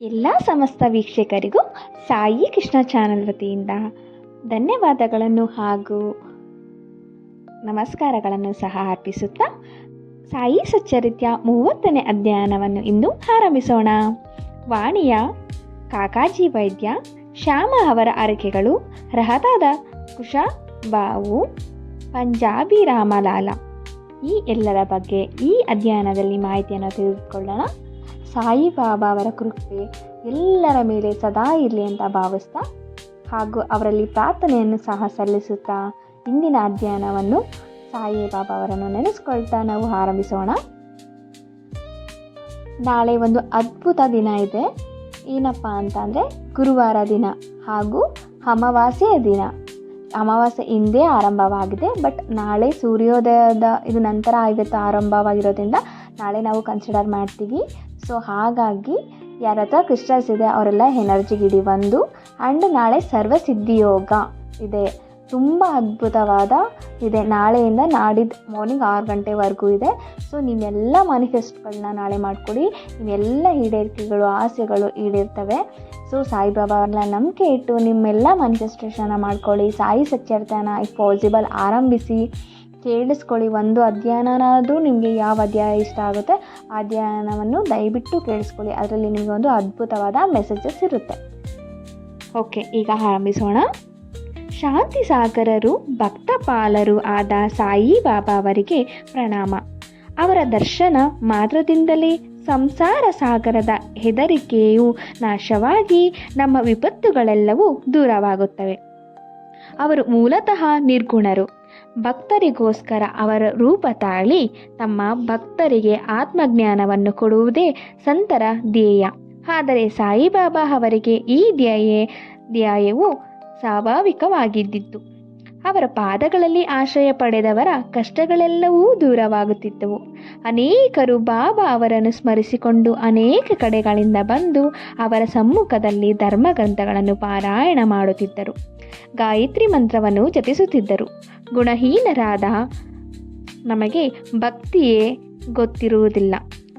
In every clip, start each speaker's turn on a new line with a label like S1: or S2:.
S1: ಎಲ್ಲ ಸಮಸ್ತ ವೀಕ್ಷಕರಿಗೂ ಸಾಯಿ ಕೃಷ್ಣ ಚಾನಲ್ ವತಿಯಿಂದ ಧನ್ಯವಾದಗಳನ್ನು ಹಾಗೂ ನಮಸ್ಕಾರಗಳನ್ನು ಸಹ ಅರ್ಪಿಸುತ್ತಾ ಸಾಯಿ ಸಚ್ಚರಿತ್ಯ ಮೂವತ್ತನೇ ಅಧ್ಯಯನವನ್ನು ಇಂದು ಆರಂಭಿಸೋಣ. ವಾಣಿಯ ಕಾಕಾಜಿ ವೈದ್ಯ ಶ್ಯಾಮ ಅವರ ಅರಕೆಗಳು ರಹದಾದ ಕುಶಬಾವು ಪಂಜಾಬಿ ರಾಮಲಾಲ. ಈ ಎಲ್ಲರ ಬಗ್ಗೆ ಈ ಅಧ್ಯಯನದಲ್ಲಿ ಮಾಹಿತಿಯನ್ನು ತಿಳಿದುಕೊಳ್ಳೋಣ. ಸಾಯಿಬಾಬಾ ಅವರ ಕೃಪೆ ಎಲ್ಲರ ಮೇಲೆ ಸದಾ ಇರಲಿ ಅಂತ ಭಾವಿಸ್ತಾ ಹಾಗೂ ಅವರಲ್ಲಿ ಪ್ರಾರ್ಥನೆಯನ್ನು ಸಹ ಸಲ್ಲಿಸುತ್ತಾ ಇಂದಿನ ಅಧ್ಯಯನವನ್ನು ಸಾಯಿಬಾಬಾ ಅವರನ್ನು ನೆನೆಸ್ಕೊಳ್ತಾ ನಾವು ಆರಂಭಿಸೋಣ. ನಾಳೆ ಒಂದು ಅದ್ಭುತ ದಿನ ಇದೆ. ಏನಪ್ಪ ಅಂತ ಅಂದರೆ ಗುರುವಾರ ದಿನ ಹಾಗೂ ಅಮಾವಾಸ್ಯೆಯ ದಿನ. ಅಮಾವಾಸ್ಯೆ ಹಿಂದೆ ಆರಂಭವಾಗಿದೆ, ಬಟ್ ನಾಳೆ ಸೂರ್ಯೋದಯದ ಇದು ನಂತರ ಇವತ್ತು ಆರಂಭವಾಗಿರೋದ್ರಿಂದ ನಾಳೆ ನಾವು ಕನ್ಸಿಡರ್ ಮಾಡ್ತೀವಿ. ಸೊ ಹಾಗಾಗಿ ಯಾರ ಹತ್ರ ಕ್ರಿಸ್ಟಲ್ಸ್ ಇದೆ, ಅವರೆಲ್ಲ ಎನರ್ಜಿ ಗಿಡಿ ಒಂದು ಆ್ಯಂಡ್ ನಾಳೆ ಸರ್ವಸಿದ್ಧಿ ಯೋಗ ಇದೆ. ತುಂಬ ಅದ್ಭುತವಾದ ಇದೆ. ನಾಳೆಯಿಂದ ನಾಡಿದ್ದು ಮಾರ್ನಿಂಗ್ ಆರು ಗಂಟೆವರೆಗೂ ಇದೆ. ಸೊ ನಿಮ್ಮೆಲ್ಲ ಮ್ಯಾನಿಫೆಸ್ಟ್ಗಳನ್ನ ನಾಳೆ ಮಾಡ್ಕೊಳ್ಳಿ ನಿಮ್ಮೆಲ್ಲ ಈಡೇರಿಕೆಗಳು, ಆಸೆಗಳು ಈಡೇರ್ತವೆ. ಸೊ ಸಾಯಿಬಾಬಾ ಅವ್ರನ್ನ ನಂಬಿಕೆ ಇಟ್ಟು ನಿಮ್ಮೆಲ್ಲ ಮ್ಯಾನಿಫೆಸ್ಟೇಷನ್ನ ಮಾಡ್ಕೊಳ್ಳಿ. ಸಾಯಿ ಸಚ್ಚರ್ತನ ಇಫ್ ಪಾಸಿಬಲ್ ಆರಂಭಿಸಿ. ಕೇಳಿಸ್ಕೊಳ್ಳಿ. ಒಂದು ಅಧ್ಯಯನನಾದರೂ ನಿಮಗೆ ಯಾವ ಅಧ್ಯಾಯ ಇಷ್ಟ ಆಗುತ್ತೆ, ಆ ಅಧ್ಯಯನವನ್ನು ದಯವಿಟ್ಟು ಕೇಳಿಸ್ಕೊಳ್ಳಿ. ಅದರಲ್ಲಿ ನಿಮಗೆ ಒಂದು ಅದ್ಭುತವಾದ ಮೆಸೇಜಸ್ ಇರುತ್ತೆ. ಓಕೆ ಈಗ ಆರಂಭಿಸೋಣ. ಶಾಂತಿ ಸಾಗರರು, ಭಕ್ತಪಾಲರು ಆದ ಸಾಯಿ ಬಾಬಾ ಅವರಿಗೆ ಪ್ರಣಾಮ. ಅವರ ದರ್ಶನ ಮಾತ್ರದಿಂದಲೇ ಸಂಸಾರ ಸಾಗರದ ಹೆದರಿಕೆಯು ನಾಶವಾಗಿ ನಮ್ಮ ವಿಪತ್ತುಗಳೆಲ್ಲವೂ ದೂರವಾಗುತ್ತವೆ. ಅವರು ಮೂಲತಃ ನಿರ್ಗುಣರು. ಭಕ್ತರಿಗೋಸ್ಕರ ಅವರ ರೂಪ ತಾಳಿ ತಮ್ಮ ಭಕ್ತರಿಗೆ ಆತ್ಮಜ್ಞಾನವನ್ನು ಕೊಡುವುದೇ ಸಂತರ ಧ್ಯೇಯ. ಆದರೆ ಸಾಯಿಬಾಬಾ ಅವರಿಗೆ ಈ ಧ್ಯೇಯ, ಧ್ಯೇಯವು ಸ್ವಾಭಾವಿಕವಾಗಿದ್ದಿತ್ತು. ಅವರ ಪಾದಗಳಲ್ಲಿ ಆಶ್ರಯ ಪಡೆದವರ ಕಷ್ಟಗಳೆಲ್ಲವೂ ದೂರವಾಗುತ್ತಿದ್ದವು. ಅನೇಕರು ಬಾಬಾ ಅವರನ್ನು ಸ್ಮರಿಸಿಕೊಂಡು ಅನೇಕ ಕಡೆಗಳಿಂದ ಬಂದು ಅವರ ಸಮ್ಮುಖದಲ್ಲಿ ಧರ್ಮಗ್ರಂಥಗಳನ್ನು ಪಾರಾಯಣ ಮಾಡುತ್ತಿದ್ದರು. ಗಾಯತ್ರಿ ಮಂತ್ರವನ್ನು ಜಪಿಸುತ್ತಿದ್ದರು. ಗುಣಹೀನರಾದ ನಮಗೆ ಭಕ್ತಿಯೇ ಗೊತ್ತಿರುವುದಿಲ್ಲ.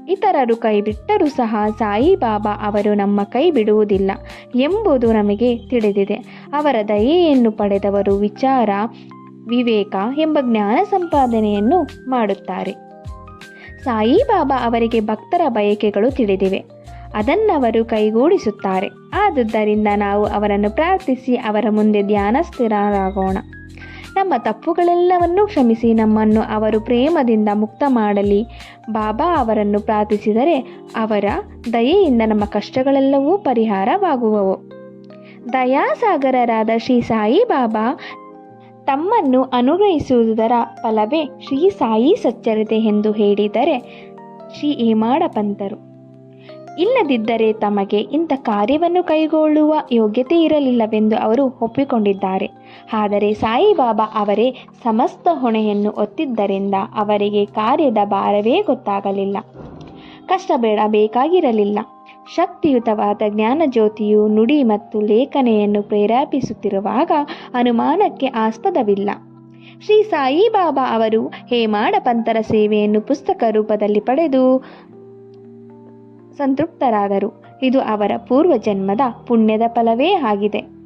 S1: ಇತರರು ಕೈ ಬಿಟ್ಟರೂ ಸಹ ಸಾಯಿಬಾಬಾ ಅವರು ನಮ್ಮ ಕೈ ಬಿಡುವುದಿಲ್ಲ ಎಂಬುದು ನಮಗೆ ತಿಳಿದಿದೆ. ಅವರ ದಯೆಯನ್ನು ಪಡೆದವರು ವಿಚಾರ, ವಿವೇಕ ಎಂಬ ಜ್ಞಾನ ಸಂಪಾದನೆಯನ್ನು ಮಾಡುತ್ತಾರೆ. ಸಾಯಿಬಾಬಾ ಅವರಿಗೆ ಭಕ್ತರ ಬಯಕೆಗಳು ತಿಳಿದಿವೆ. ಅದನ್ನವರು ಕೈಗೂಡಿಸುತ್ತಾರೆ. ಆದುದರಿಂದ ನಾವು ಅವರನ್ನು ಪ್ರಾರ್ಥಿಸಿ ಅವರ ಮುಂದೆ ಧ್ಯಾನಸ್ಥಿರರಾಗೋಣ. ನಮ್ಮ ತಪ್ಪುಗಳೆಲ್ಲವನ್ನೂ ಕ್ಷಮಿಸಿ ನಮ್ಮನ್ನು ಅವರು ಪ್ರೇಮದಿಂದ ಮುಕ್ತ ಮಾಡಲಿ. ಬಾಬಾ ಅವರನ್ನು ಪ್ರಾರ್ಥಿಸಿದರೆ ಅವರ ದಯೆಯಿಂದ ನಮ್ಮ ಕಷ್ಟಗಳೆಲ್ಲವೂ ಪರಿಹಾರವಾಗುವವು. ದಯಾಸಾಗರರಾದ ಶ್ರೀ ಸಾಯಿ ಬಾಬಾ ತಮ್ಮನ್ನು ಅನುಗ್ರಹಿಸುವುದರ ಫಲವೇ ಶ್ರೀ ಸಾಯಿ ಸಚ್ಚರಿತೆ ಎಂದು ಹೇಳಿದರೆ ಶ್ರೀ ಹೇಮಾಡ ಪಂತರು. ಇಲ್ಲದಿದ್ದರೆ ತಮಗೆ ಇಂಥ ಕಾರ್ಯವನ್ನು ಕೈಗೊಳ್ಳುವ ಯೋಗ್ಯತೆ ಇರಲಿಲ್ಲವೆಂದು ಅವರು ಒಪ್ಪಿಕೊಂಡಿದ್ದಾರೆ. ಆದರೆ ಸಾಯಿಬಾಬಾ ಅವರೇ ಸಮಸ್ತ ಹೊಣೆಯನ್ನು ಒತ್ತಿದ್ದರಿಂದ ಅವರಿಗೆ ಕಾರ್ಯದ ಭಾರವೇ ಗೊತ್ತಾಗಲಿಲ್ಲ. ಕಷ್ಟ ಬೇಡ ಬೇಕಾಗಿರಲಿಲ್ಲ ಶಕ್ತಿಯುತವಾದ ಜ್ಞಾನಜ್ಯೋತಿಯು ನುಡಿ ಮತ್ತು ಲೇಖನೆಯನ್ನು ಪ್ರೇರೇಪಿಸುತ್ತಿರುವಾಗ ಅನುಮಾನಕ್ಕೆ ಆಸ್ಪದವಿಲ್ಲ. ಶ್ರೀ ಸಾಯಿಬಾಬಾ ಅವರು ಹೇಮಾಡ ಪಂಥರ ಸೇವೆಯನ್ನು ಪುಸ್ತಕ ರೂಪದಲ್ಲಿ ಪಡೆದು ಸಂತೃಪ್ತರಾದರು. ಇದು ಅವರ ಪೂರ್ವಜನ್ಮದ ಪುಣ್ಯದ ಫಲವೇ ಆಗಿದೆ.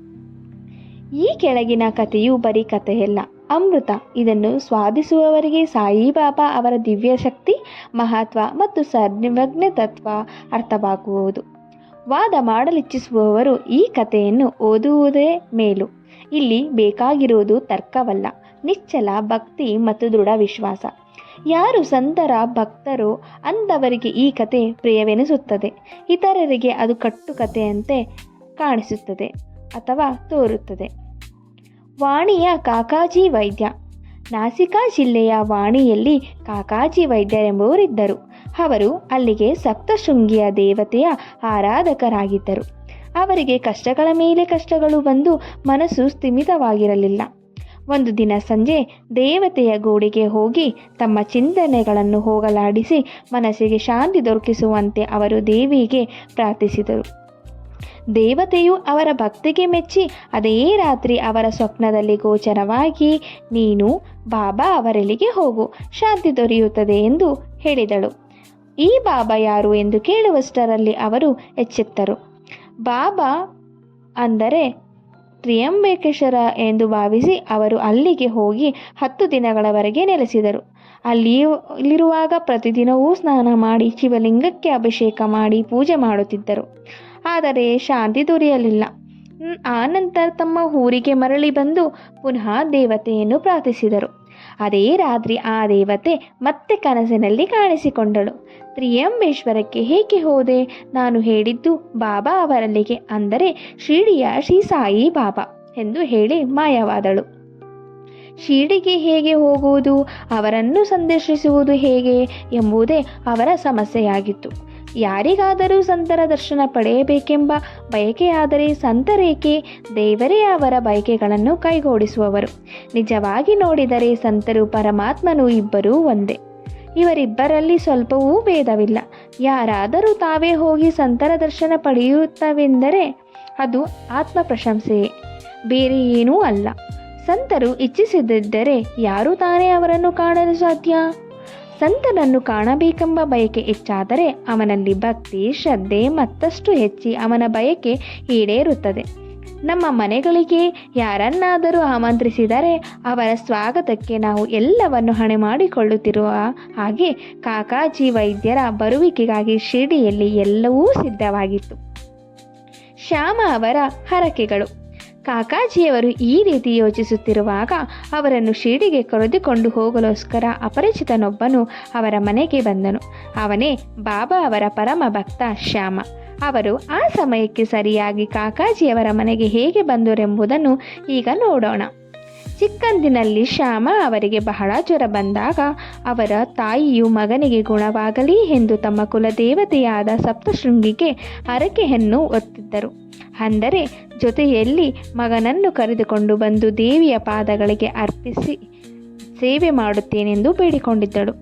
S1: ಈ ಕೆಳಗಿನ ಕಥೆಯು ಬರೀ ಕಥೆಯಲ್ಲ. ಅಮೃತ ಇದನ್ನು ಸ್ವಾದಿಸುವವರಿಗೆ ಸಾಯಿಬಾಬಾ ಅವರ ದಿವ್ಯ ಶಕ್ತಿ, ಮಹತ್ವ ಮತ್ತು ಸರ್ವಜ್ಞ ತತ್ವ ಅರ್ಥವಾಗುವುದು. ವಾದ ಮಾಡಲಿಚ್ಛಿಸುವವರು ಈ ಕಥೆಯನ್ನು ಓದುವುದೇ ಮೇಲು. ಇಲ್ಲಿ ಬೇಕಾಗಿರುವುದು ತರ್ಕವಲ್ಲ ನಿಚ್ಚಲ ಭಕ್ತಿ ಮತ್ತು ದೃಢ ವಿಶ್ವಾಸ. ಯಾರು ಸಂತರ, ಭಕ್ತರು ಅಂಥವರಿಗೆ ಈ ಕತೆ ಪ್ರಿಯವೆನಿಸುತ್ತದೆ. ಇತರರಿಗೆ ಅದು ಕಟ್ಟುಕತೆಯಂತೆ ಕಾಣಿಸುತ್ತದೆ ಅಥವಾ ತೋರುತ್ತದೆ. ವಾಣಿಯ ಕಾಕಾಜಿ ವೈದ್ಯ. ನಾಸಿಕಾ ಜಿಲ್ಲೆಯ ವಾಣಿಯಲ್ಲಿ ಕಾಕಾಜಿ ವೈದ್ಯರೆಂಬುವರಿದ್ದರು. ಅವರು ಅಲ್ಲಿಗೆ ಸಪ್ತಶೃಂಗಿಯ ದೇವತೆಯ ಆರಾಧಕರಾಗಿದ್ದರು. ಅವರಿಗೆ ಕಷ್ಟಗಳ ಮೇಲೆ ಕಷ್ಟಗಳು ಬಂದು ಮನಸ್ಸು ಸ್ಥಿಮಿತವಾಗಿರಲಿಲ್ಲ. ಒಂದು ದಿನ ಸಂಜೆ ದೇವತೆಯ ಗೋಡೆಗೆ ಹೋಗಿ ತಮ್ಮ ಚಿಂತನೆಗಳನ್ನು ಹೋಗಲಾಡಿಸಿ ಮನಸ್ಸಿಗೆ ಶಾಂತಿ ದೊರಕಿಸುವಂತೆ ಅವರು ದೇವಿಗೆ ಪ್ರಾರ್ಥಿಸಿದರು. ದೇವತೆಯು ಅವರ ಭಕ್ತಿಗೆ ಮೆಚ್ಚಿ ಅದೇ ರಾತ್ರಿ ಅವರ ಸ್ವಪ್ನದಲ್ಲಿ ಗೋಚರವಾಗಿ, ನೀನು ಬಾಬಾ ಅವರಲ್ಲಿಗೆ ಹೋಗು, ಶಾಂತಿ ದೊರೆಯುತ್ತದೆ ಎಂದು ಹೇಳಿದಳು. ಈ ಬಾಬಾ ಯಾರು ಎಂದು ಕೇಳುವಷ್ಟರಲ್ಲಿ ಅವರು ಎಚ್ಚೆತ್ತರು. ಬಾಬಾ ಅಂದರೆ ತ್ರಿಯಂಬೇಕೇಶ್ವರ ಎಂದು ಭಾವಿಸಿ ಅವರು ಅಲ್ಲಿಗೆ ಹೋಗಿ ಹತ್ತು ದಿನಗಳವರೆಗೆ ನೆಲೆಸಿದರು. ಅಲ್ಲಿರುವಾಗ ಪ್ರತಿದಿನವೂ ಸ್ನಾನ ಮಾಡಿ ಶಿವಲಿಂಗಕ್ಕೆ ಅಭಿಷೇಕ ಮಾಡಿ ಪೂಜೆ ಮಾಡುತ್ತಿದ್ದರು. ಆದರೆ ಶಾಂತಿ ದೊರೆಯಲಿಲ್ಲ. ಆನಂತರ ತಮ್ಮ ಊರಿಗೆ ಮರಳಿ ಬಂದು ಪುನಃ ದೇವತೆಯನ್ನು ಪ್ರಾರ್ಥಿಸಿದರು. ಅದೇ ರಾತ್ರಿ ಆ ದೇವತೆ ಮತ್ತೆ ಕನಸಿನಲ್ಲಿ ಕಾಣಿಸಿಕೊಂಡಳು. ತ್ರಿಯಂಬೇಶ್ವರಕ್ಕೆ ಹೇಗೆ ಹೋದೆ? ನಾನು ಹೇಳಿದ್ದು ಬಾಬಾ ಅವರಲ್ಲಿಗೆ ಅಂದರೆ ಶಿರಡಿಯ ಶ್ರೀ ಸಾಯಿ ಬಾಬಾ ಎಂದು ಹೇಳಿ ಮಾಯವಾದಳು. ಶಿರಡಿಗೆ ಹೇಗೆ ಹೋಗುವುದು? ಅವರನ್ನು ಸಂದರ್ಶಿಸುವುದು ಹೇಗೆ ಎಂಬುದೇ ಅವರ ಸಮಸ್ಯೆಯಾಗಿತ್ತು. ಯಾರಿಗಾದರೂ ಸಂತರ ದರ್ಶನ ಪಡೆಯಬೇಕೆಂಬ ಬಯಕೆಯಾದರೆ ಸಂತರೇಕೆ ದೇವರೇ ಅವರ ಬಯಕೆಗಳನ್ನು ಕೈಗೂಡಿಸುವವರು. ನಿಜವಾಗಿ ನೋಡಿದರೆ ಸಂತರು ಪರಮಾತ್ಮನು ಇಬ್ಬರೂ ಒಂದೇ. ಇವರಿಬ್ಬರಲ್ಲಿ ಸ್ವಲ್ಪವೂ ಭೇದವಿಲ್ಲ. ಯಾರಾದರೂ ತಾವೇ ಹೋಗಿ ಸಂತರ ದರ್ಶನ ಪಡೆಯುತ್ತವೆಂದರೆ ಅದು ಆತ್ಮ ಪ್ರಶಂಸೆಯೇ ಬೇರೆ ಏನೂ ಅಲ್ಲ. ಸಂತರು ಇಚ್ಛಿಸದಿದ್ದರೆ ಯಾರು ತಾನೇ ಅವರನ್ನು ಕಾಣಲು ಸಾಧ್ಯ? ಸಂತನನ್ನು ಕಾಣಬೇಕೆಂಬ ಬಯಕೆ ಹೆಚ್ಚಾದರೆ ಅವನಲ್ಲಿ ಭಕ್ತಿ, ಶ್ರದ್ಧೆ ಮತ್ತಷ್ಟು ಹೆಚ್ಚಿ ಅವನ ಬಯಕೆ ಈಡೇರುತ್ತದೆ. ನಮ್ಮ ಮನೆಗಳಿಗೆ ಯಾರನ್ನಾದರೂ ಆಮಂತ್ರಿಸಿದರೆ ಅವರ ಸ್ವಾಗತಕ್ಕೆ ನಾವು ಎಲ್ಲವನ್ನು ಹಣೆ ಮಾಡಿಕೊಳ್ಳುತ್ತಿರುವ ಹಾಗೆ ಕಾಕಾಜಿ ವೈದ್ಯರ ಬರುವಿಕೆಗಾಗಿ ಶಿರಡಿಯಲ್ಲಿ ಎಲ್ಲವೂ ಸಿದ್ಧವಾಗಿತ್ತು. ಶ್ಯಾಮ ಅವರ ಹರಕೆಗಳು. ಕಾಕಾಜಿಯವರು ಈ ರೀತಿ ಯೋಚಿಸುತ್ತಿರುವಾಗ ಅವರನ್ನು ಶಿರಡಿಗೆ ಕರೆದುಕೊಂಡು ಹೋಗಲೋಸ್ಕರ ಅಪರಿಚಿತನೊಬ್ಬನು ಅವರ ಮನೆಗೆ ಬಂದನು. ಅವನೇ ಬಾಬಾ ಅವರ ಪರಮ ಭಕ್ತ ಶ್ಯಾಮ. ಅವರು ಆ ಸಮಯಕ್ಕೆ ಸರಿಯಾಗಿ ಕಾಕಾಜಿಯವರ ಮನೆಗೆ ಹೇಗೆ ಬಂದರೆಂಬುದನ್ನು ಈಗ ನೋಡೋಣ. ಚಿಕ್ಕಂದಿನಲ್ಲಿ ಶ್ಯಾಮ ಅವರಿಗೆ ಬಹಳ ಜ್ವರ ಬಂದಾಗ ಅವರ ತಾಯಿಯು ಮಗನಿಗೆ ಗುಣವಾಗಲಿ ಎಂದು ತಮ್ಮ ಕುಲದೇವತೆಯಾದ ಸಪ್ತಶೃಂಗಿಗೆ ಹರಕೆಯನ್ನು ಒತ್ತಿದ್ದರು ಅಂದರೆ ಜೊತೆಯಲ್ಲಿ ಮಗನನ್ನು ಕರೆದುಕೊಂಡು ಬಂದು ದೇವಿಯ ಪಾದಗಳಿಗೆ ಅರ್ಪಿಸಿ ಸೇವೆ ಮಾಡುತ್ತೇನೆಂದು ಬೇಡಿಕೊಂಡಿದ್ದಳು.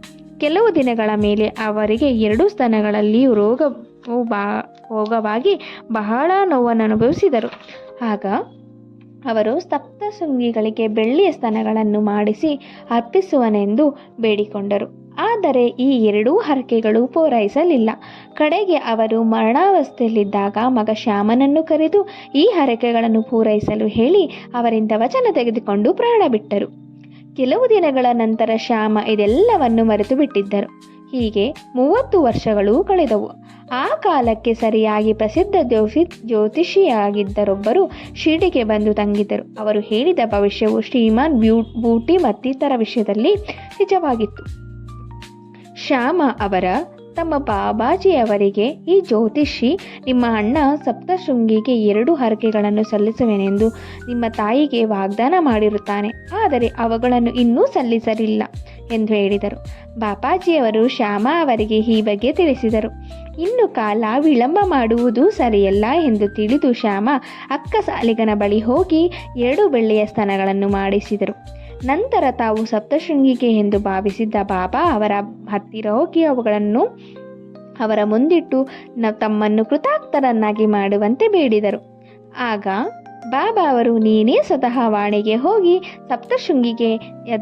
S1: ಕೆಲವು ದಿನಗಳ ಮೇಲೆ ಅವರಿಗೆ ಎರಡು ಸ್ತನಗಳಲ್ಲಿಯೂ ರೋಗವು ಬಾ, ರೋಗವಾಗಿ ಬಹಳ ನೋವನ್ನು ಅನುಭವಿಸಿದರು ಆಗ ಅವರು ಸಪ್ತಶೃಂಗಿಗಳಿಗೆ ಬೆಳ್ಳಿಯ ಸ್ತನಗಳನ್ನು ಮಾಡಿಸಿ ಅರ್ಪಿಸುವನೆಂದು ಬೇಡಿಕೊಂಡರು. ಆದರೆ ಈ ಎರಡೂ ಹರಕೆಗಳು ಪೂರೈಸಲಿಲ್ಲ. ಕಡೆಗೆ ಅವರು ಮರಣಾವಸ್ಥೆಯಲ್ಲಿದ್ದಾಗ ಮಗ ಶ್ಯಾಮನನ್ನು ಕರೆದು ಈ ಹರಕೆಗಳನ್ನು ಪೂರೈಸಲು ಹೇಳಿ ಅವರಿಂದ ವಚನ ತೆಗೆದುಕೊಂಡು ಪ್ರಾಣ ಬಿಟ್ಟರು. ಕೆಲವು ದಿನಗಳ ನಂತರ ಶ್ಯಾಮ ಇದೆಲ್ಲವನ್ನು ಮರೆತು ಬಿಟ್ಟಿದ್ದರು ಹೀಗೆ ಮೂವತ್ತು ವರ್ಷಗಳು ಕಳೆದವು. ಆ ಕಾಲಕ್ಕೆ ಸರಿಯಾಗಿ ಪ್ರಸಿದ್ಧ ಜ್ಯೋತಿ ಜ್ಯೋತಿಷಿಯಾಗಿದ್ದರೊಬ್ಬರು ಶಿರಡಿಗೆ ಬಂದು ತಂಗಿದ್ದರು. ಅವರು ಹೇಳಿದ ಭವಿಷ್ಯವು ಶ್ರೀಮಾನ್ ಬ್ಯೂ, ಬೂಟಿ ಮತ್ತಿತರ ವಿಷಯದಲ್ಲಿ ನಿಜವಾಗಿತ್ತು. ಶ್ಯಾಮ ಅವರ ತಮ್ಮ ಬಾಬಾಜಿಯವರಿಗೆ, ಈ ಜ್ಯೋತಿಷಿ, ನಿಮ್ಮ ಅಣ್ಣ ಸಪ್ತಶೃಂಗಿಗೆ ಎರಡು ಹರಕೆಗಳನ್ನು ಸಲ್ಲಿಸುವೆನೆಂದು ನಿಮ್ಮ ತಾಯಿಗೆ ವಾಗ್ದಾನ ಮಾಡಿರುತ್ತಾನೆ. ಆದರೆ ಅವುಗಳನ್ನು ಇನ್ನೂ ಸಲ್ಲಿಸಲಿಲ್ಲ ಎಂದು ಹೇಳಿದರು. ಬಾಪಾಜಿಯವರು ಶ್ಯಾಮ ಅವರಿಗೆ ಈ ಬಗ್ಗೆ ತಿಳಿಸಿದರು. ಇನ್ನು ಕಾಲ ವಿಳಂಬ ಮಾಡುವುದು ಸರಿಯಲ್ಲ ಎಂದು ತಿಳಿದು ಶ್ಯಾಮ ಅಕ್ಕ ಸಾಲಿಗನ ಬಳಿ ಹೋಗಿ ಎರಡು ಬೆಳ್ಳಿಯ ಸ್ತನಗಳನ್ನು ಮಾಡಿಸಿದರು. ನಂತರ ತಾವು ಸಪ್ತಶೃಂಗಿಗೆ ಎಂದು ಭಾವಿಸಿದ್ದ ಬಾಬಾ ಅವರ ಹತ್ತಿರ ಹೋಗಿ ಅವುಗಳನ್ನು ಅವರ ಮುಂದಿಟ್ಟು ನ ತಮ್ಮನ್ನು ಕೃತಾರ್ಥರನ್ನಾಗಿ ಮಾಡುವಂತೆ ಬೇಡಿದರು. ಆಗ ಬಾಬಾ ಅವರು, ನೀನೇ ಸ್ವತಃ ವಾಣಿಗೆ ಹೋಗಿ ಸಪ್ತಶೃಂಗಿಗೆ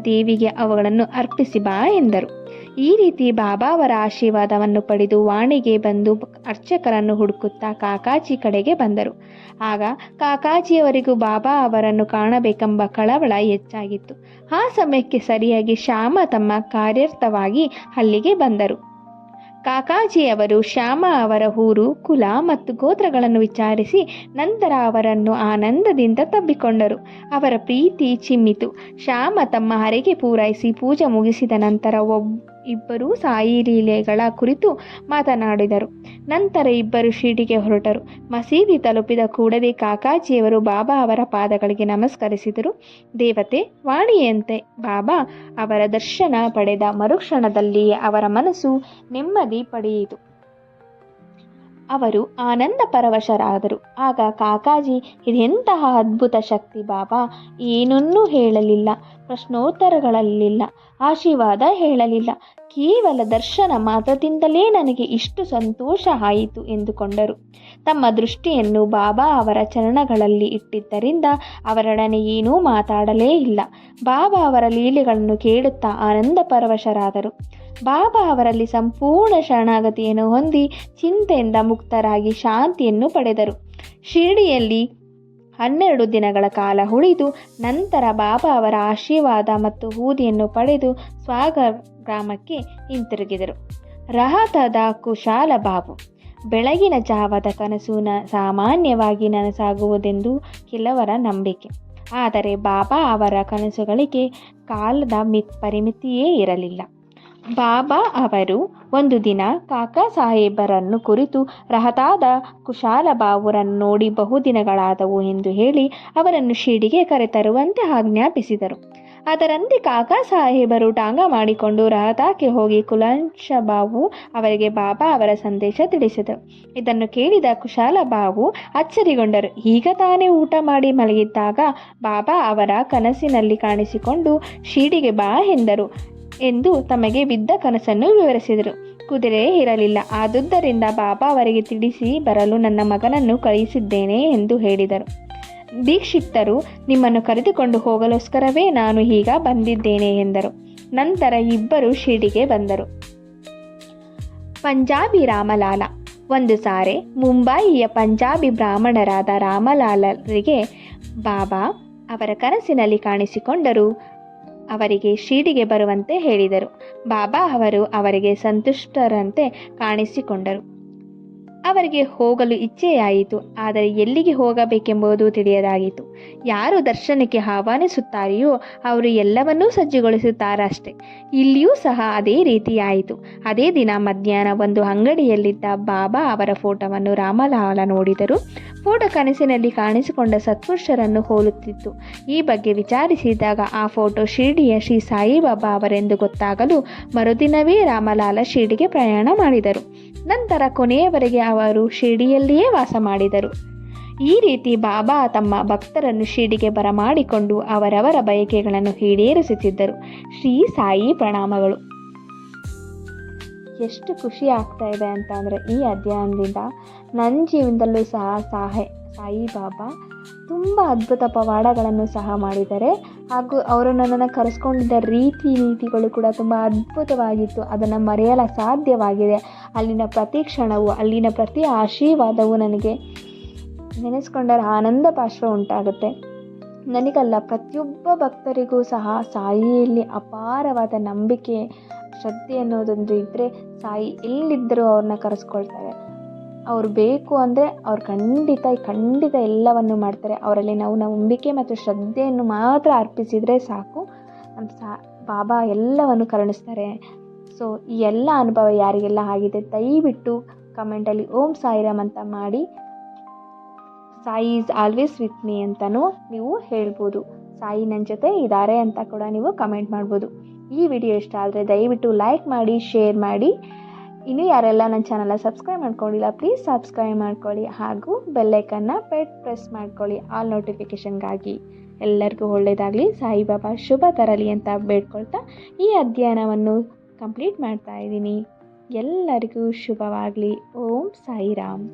S1: ದೇವಿಗೆ ಅವುಗಳನ್ನು ಅರ್ಪಿಸಿ ಬಾ ಎಂದರು. ಈ ರೀತಿ ಬಾಬಾ ಅವರ ಆಶೀರ್ವಾದವನ್ನು ಪಡೆದು ವಾಣಿಗೆ ಬಂದು ಅರ್ಚಕರನ್ನು ಹುಡುಕುತ್ತಾ ಕಾಕಾಜಿ ಕಡೆಗೆ ಬಂದರು. ಆಗ ಕಾಕಾಜಿಯವರಿಗೂ ಬಾಬಾ ಅವರನ್ನು ಕಾಣಬೇಕೆಂಬ ಕಳವಳ ಹೆಚ್ಚಾಗಿತ್ತು. ಆ ಸಮಯಕ್ಕೆ ಸರಿಯಾಗಿ ಶ್ಯಾಮ ತಮ್ಮ ಕಾರ್ಯರ್ಥವಾಗಿ ಅಲ್ಲಿಗೆ ಬಂದರು. ಕಾಕಾಜಿಯವರು ಶ್ಯಾಮ ಅವರ ಊರು, ಕುಲ ಮತ್ತು ಗೋತ್ರಗಳನ್ನು ವಿಚಾರಿಸಿ ನಂತರ ಅವರನ್ನು ಆನಂದದಿಂದ ತಬ್ಬಿಕೊಂಡರು. ಅವರ ಪ್ರೀತಿ ಚಿಮ್ಮಿತು. ಶ್ಯಾಮ ತಮ್ಮ ಹರಿಗೆ ಪೂರೈಸಿ ಪೂಜೆ ಮುಗಿಸಿದ ನಂತರ ಒಬ್ ಇಬ್ಬರೂ ಸಾಯಿ ಲೀಲೆಗಳ ಕುರಿತು ಮಾತನಾಡಿದರು. ನಂತರ ಇಬ್ಬರು ಶೀಟಿಗೆ ಹೊರಟರು. ಮಸೀದಿ ತಲುಪಿದ ಕೂಡಲೇ ಕಾಕಾಜಿಯವರು ಬಾಬಾ ಅವರ ಪಾದಗಳಿಗೆ ನಮಸ್ಕರಿಸಿದರು. ದೇವತೆ, ವಾಣಿಯಂತೆ ಬಾಬಾ ಅವರ ದರ್ಶನ ಪಡೆದ ಮರುಕ್ಷಣದಲ್ಲಿಯೇ ಅವರ ಮನಸ್ಸು ನೆಮ್ಮದಿ ಪಡೆಯಿತು. ಅವರು ಆನಂದ ಪರವಶರಾದರು. ಆಗ ಕಾಕಾಜಿ, ಇದೆಂತಹ ಅದ್ಭುತ ಶಕ್ತಿ ಬಾಬಾ, ಏನನ್ನೂ ಹೇಳಲಿಲ್ಲ, ಪ್ರಶ್ನೋತ್ತರಗಳಲ್ಲಿಲ್ಲ, ಆಶೀರ್ವಾದ ಹೇಳಲಿಲ್ಲ. ಕೇವಲ ದರ್ಶನ ಮಾತ್ರದಿಂದಲೇ ನನಗೆ ಇಷ್ಟು ಸಂತೋಷ ಆಯಿತು ಎಂದುಕೊಂಡರು. ತಮ್ಮ ದೃಷ್ಟಿಯನ್ನು ಬಾಬಾ ಅವರ ಚರಣಗಳಲ್ಲಿ ಇಟ್ಟಿದ್ದರಿಂದ ಅವರೊಡನೆ ಏನೂ ಮಾತಾಡಲೇ ಇಲ್ಲ. ಬಾಬಾ ಅವರ ಲೀಲೆಗಳನ್ನು ಕೇಳುತ್ತಾ ಆನಂದ ಪರವಶರಾದರು. ಬಾಬಾ ಅವರಲ್ಲಿ ಸಂಪೂರ್ಣ ಶರಣಾಗತಿಯನ್ನು ಹೊಂದಿ ಚಿಂತೆಯಿಂದ ಮುಕ್ತರಾಗಿ ಶಾಂತಿಯನ್ನು ಪಡೆದರು. ಶಿರಡಿಯಲ್ಲಿ ಹನ್ನೆರಡು ದಿನಗಳ ಕಾಲ ಉಳಿದು ನಂತರ ಬಾಬಾ ಅವರ ಆಶೀರ್ವಾದ ಮತ್ತು ಹೂದಿಯನ್ನು ಪಡೆದು ಸ್ವಾಗ ಗ್ರಾಮಕ್ಕೆ ಹಿಂತಿರುಗಿದರು. ರಹತದ ಕುಶಾಲ ಬಾಬು, ಬೆಳಗಿನ ಜಾವದ ಕನಸು ನ ಸಾಮಾನ್ಯವಾಗಿ ನನಸಾಗುವುದೆಂದು ಕೆಲವರ ನಂಬಿಕೆ. ಆದರೆ ಬಾಬಾ ಅವರ ಕನಸುಗಳಿಗೆ ಕಾಲದ ಮಿತ್ ಪರಿಮಿತಿಯೇ ಇರಲಿಲ್ಲ. ಬಾಬಾ ಅವರು ಒಂದು ದಿನ ಕಾಕಾ ಸಾಹೇಬರನ್ನು ಕುರಿತು ರಹತಾದ ಕುಶಾಲಬಾವುರನ್ನು ನೋಡಿ ಬಹುದಿನಗಳಾದವು ಎಂದು ಹೇಳಿ ಅವರನ್ನು ಶಿಡಿಗೆ ಕರೆತರುವಂತೆ ಆಜ್ಞಾಪಿಸಿದರು. ಅದರಂತೆ ಕಾಕಾ ಸಾಹೇಬರು ಟಾಂಗ ಮಾಡಿಕೊಂಡು ರಹತಾಕ್ಕೆ ಹೋಗಿ ಕುಲಾಂಶಬಾವು ಅವರಿಗೆ ಬಾಬಾ ಅವರ ಸಂದೇಶ ತಿಳಿಸಿದರು. ಇದನ್ನು ಕೇಳಿದ ಕುಶಾಲಬಾವು ಅಚ್ಚರಿಗೊಂಡರು. ಈಗ ತಾನೇ ಊಟ ಮಾಡಿ ಮಲಗಿದ್ದಾಗ ಬಾಬಾ ಅವರ ಕನಸಿನಲ್ಲಿ ಕಾಣಿಸಿಕೊಂಡು ಶಿಡಿಗೆ ಬಾ ಎಂದರು. ಎಂದು ತಮಗೆ ಬಿದ್ದ ಕನಸನ್ನು ವಿವರಿಸಿದರು. ಕುದುರೆ ಇರಲಿಲ್ಲ. ಆದುದ್ದರಿಂದ ಬಾಬಾ ಅವರಿಗೆ ತಿಳಿಸಿ ಬರಲು ನನ್ನ ಮಗನನ್ನು ಕಳುಹಿಸಿದ್ದೇನೆ ಎಂದು ಹೇಳಿದರು. ದೀಕ್ಷಿತರು ನಿಮ್ಮನ್ನು ಕರೆದುಕೊಂಡು ಹೋಗಲೋಸ್ಕರವೇ ನಾನು ಈಗ ಬಂದಿದ್ದೇನೆ ಎಂದರು. ನಂತರ ಇಬ್ಬರು ಶಿರ್ಡಿಗೆ ಬಂದರು. ಪಂಜಾಬಿ ರಾಮಲಾಲ. ಒಂದು ಸಾರೆ ಮುಂಬಯಿಯ ಪಂಜಾಬಿ ಬ್ರಾಹ್ಮಣರಾದ ರಾಮಲಾಲರಿಗೆ ಬಾಬಾ ಅವರ ಕನಸಿನಲ್ಲಿ ಕಾಣಿಸಿಕೊಂಡರು. ಅವರಿಗೆ ಶೀಡಿಗೆ ಬರುವಂತೆ ಹೇಳಿದರು. ಬಾಬಾ ಅವರು ಅವರಿಗೆ ಸಂತುಷ್ಟರಂತೆ ಕಾಣಿಸಿಕೊಂಡರು. ಅವರಿಗೆ ಹೋಗಲು ಇಚ್ಛೆಯಾಯಿತು, ಆದರೆ ಎಲ್ಲಿಗೆ ಹೋಗಬೇಕೆಂಬುದು ತಿಳಿಯದಾಗಿತ್ತು. ಯಾರು ದರ್ಶನಕ್ಕೆ ಆಹ್ವಾನಿಸುತ್ತಾರೆಯೋ ಅವರು ಎಲ್ಲವನ್ನೂ ಸಜ್ಜುಗೊಳಿಸುತ್ತಾರಷ್ಟೆ. ಇಲ್ಲಿಯೂ ಸಹ ಅದೇ ರೀತಿಯಾಯಿತು. ಅದೇ ದಿನ ಮಧ್ಯಾಹ್ನ ಒಂದು ಅಂಗಡಿಯಲ್ಲಿದ್ದ ಬಾಬಾ ಅವರ ಫೋಟೋವನ್ನು ರಾಮಲಾಲ ನೋಡಿದರು. ಫೋಟೋ ಕನಸಿನಲ್ಲಿ ಕಾಣಿಸಿಕೊಂಡ ಸತ್ಪುರುಷರನ್ನು ಹೋಲುತ್ತಿತ್ತು. ಈ ಬಗ್ಗೆ ವಿಚಾರಿಸಿದಾಗ ಆ ಫೋಟೋ ಶಿರ್ಡಿಯ ಶ್ರೀ ಸಾಯಿಬಾಬಾ ಅವರೆಂದು ಗೊತ್ತಾಗಲು ಮರುದಿನವೇ ರಾಮಲಾಲ ಶಿರ್ಡಿಗೆ ಪ್ರಯಾಣ ಮಾಡಿದರು. ನಂತರ ಕೊನೆಯವರೆಗೆ ಅವರು ಶಿರ್ಡಿಯಲ್ಲಿಯೇ ವಾಸ ಮಾಡಿದರು. ಈ ರೀತಿ ಬಾಬಾ ತಮ್ಮ ಭಕ್ತರನ್ನು ಶಿರ್ಡಿಗೆ ಬರಮಾಡಿಕೊಂಡು ಅವರವರ ಬಯಕೆಗಳನ್ನು ಈಡೇರಿಸುತ್ತಿದ್ದರು. ಶ್ರೀ ಸಾಯಿ ಪ್ರಣಾಮಗಳು. ಎಷ್ಟು ಖುಷಿ ಆಗ್ತಾ ಇದೆ ಅಂತ ಈ ಅಧ್ಯಯನದಿಂದ ನನ್ನ ಜೀವನದಲ್ಲೂ ಸಹ ಸಾಯಿ ಸಾಯಿಬಾಬಾ ತುಂಬ ಅದ್ಭುತ ಪವಾಡಗಳನ್ನು ಸಹ ಮಾಡಿದ್ದಾರೆ. ಹಾಗೂ ಅವರು ನನ್ನನ್ನು ಕರೆಸ್ಕೊಂಡಿದ್ದ ರೀತಿ ನೀತಿಗಳು ಕೂಡ ತುಂಬ ಅದ್ಭುತವಾಗಿತ್ತು. ಅದನ್ನು ಮರೆಯಲು ಸಾಧ್ಯವಾಗಿದೆ. ಅಲ್ಲಿನ ಪ್ರತಿ ಕ್ಷಣವು, ಅಲ್ಲಿನ ಪ್ರತಿ ಆಶೀರ್ವಾದವು ನನಗೆ ನೆನೆಸ್ಕೊಂಡರೆ ಆನಂದ ಪಾರ್ಶ್ವ ಉಂಟಾಗುತ್ತೆ. ನನಗಲ್ಲ, ಪ್ರತಿಯೊಬ್ಬ ಭಕ್ತರಿಗೂ ಸಹ ಸಾಯಿಯಲ್ಲಿ ಅಪಾರವಾದ ನಂಬಿಕೆ, ಶ್ರದ್ಧೆ ಅನ್ನೋದೊಂದು ಇದ್ದರೆ ಸಾಯಿ ಎಲ್ಲಿದ್ದರೂ ಅವ್ರನ್ನ ಕರೆಸ್ಕೊಳ್ತಾರೆ. ಅವ್ರು ಬೇಕು ಅಂದರೆ ಅವ್ರು ಖಂಡಿತ ಖಂಡಿತ ಎಲ್ಲವನ್ನು ಮಾಡ್ತಾರೆ. ಅವರಲ್ಲಿ ನಾವು ನಂಬಿಕೆ ಮತ್ತು ಶ್ರದ್ಧೆಯನ್ನು ಮಾತ್ರ ಅರ್ಪಿಸಿದರೆ ಸಾಕು. ನಮ್ಮ ಸಾ, ಬಾಬಾ ಎಲ್ಲವನ್ನು ಕರುಣಿಸ್ತಾರೆ. ಸೊ ಈ ಎಲ್ಲ ಅನುಭವ ಯಾರಿಗೆಲ್ಲ ಆಗಿದೆ ದಯವಿಟ್ಟು ಕಮೆಂಟಲ್ಲಿ ಓಂ ಸಾಯಿರಾಮ್ ಅಂತ ಮಾಡಿ. Sai is always with me ಅಂತಲೂ ನೀವು ಹೇಳ್ಬೋದು. ಸಾಯಿ ನನ್ನ ಜೊತೆ ಇದ್ದಾರೆ ಅಂತ ಕೂಡ ನೀವು ಕಮೆಂಟ್ ಮಾಡ್ಬೋದು. ಈ ವಿಡಿಯೋ ಇಷ್ಟ ಆದರೆ ದಯವಿಟ್ಟು ಲೈಕ್ ಮಾಡಿ ಶೇರ್ ಮಾಡಿ. ಇನ್ನೂ ಯಾರೆಲ್ಲ ನನ್ನ ಚಾನಲ್ನ ಸಬ್ಸ್ಕ್ರೈಬ್ ಮಾಡ್ಕೊಂಡಿಲ್ಲ ಪ್ಲೀಸ್ ಸಬ್ಸ್ಕ್ರೈಬ್ ಮಾಡ್ಕೊಳ್ಳಿ. ಹಾಗೂ ಬೆಲ್ಲೈಕನ್ನ ಪೆಟ್ ಪ್ರೆಸ್ ಮಾಡ್ಕೊಳ್ಳಿ ಆಲ್ ನೋಟಿಫಿಕೇಷನ್ಗಾಗಿ ಎಲ್ಲರಿಗೂ ಒಳ್ಳೆಯದಾಗಲಿ ಸಾಯಿಬಾಬಾ ಶುಭ ತರಲಿ ಅಂತ ಬೇಡ್ಕೊಳ್ತಾ ಈ ಅಧ್ಯಯನವನ್ನು ಕಂಪ್ಲೀಟ್ ಮಾಡ್ತಾ ಇದ್ದೀನಿ. ಎಲ್ಲರಿಗೂ ಶುಭವಾಗಲಿ. ಓಂ ಸಾಯಿರಾಮ್.